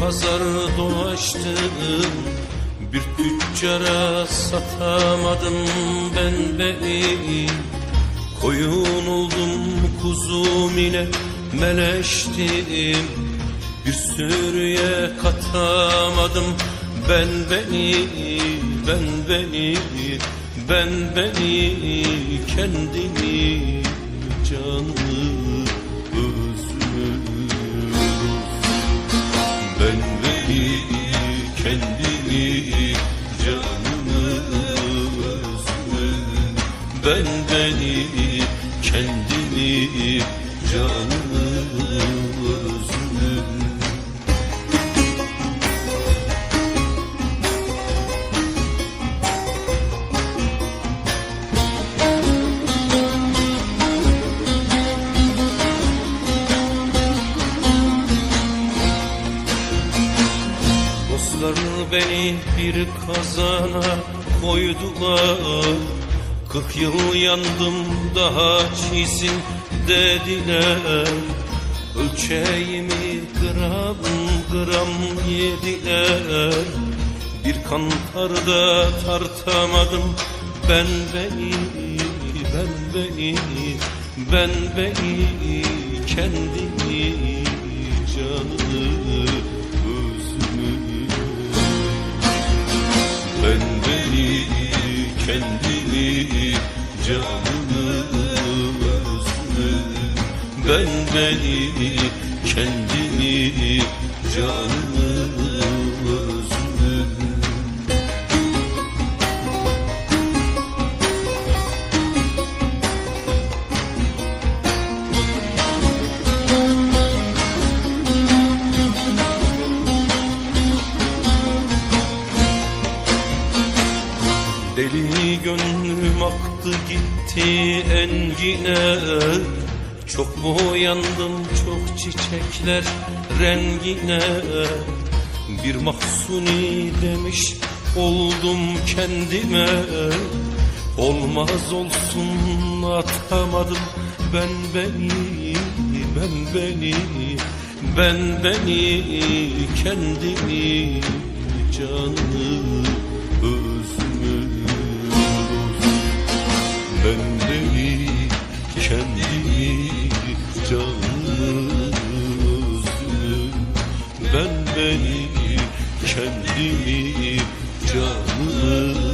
pazar dolaştım. Bir tüccara satamadım ben beni. Koyun oldum kuzum ile meleştim. Bir sürüye katamadım ben beni Ben beni ben beni kendimi canımı Ben beni kendimi canımı özlüyorum Dostlar beni bir kazana koydular Kırk yıl yandım daha çizin dediler. Ölçeğimi gram gram yediler. Bir kantarda tartamadım. Ben beni ben beni ben beni kendimi kendimi canımı özümü ben beni kendimi canımı Deli gönlüm aktı gitti engine. Çok boyandım çok çiçekler rengine. Bir mahsuni demiş oldum kendime. Olmaz olsun atamadım ben beni Ben beni ben beni kendimi canımı ben beni kendimi canımı özümü ben beni kendimi canımı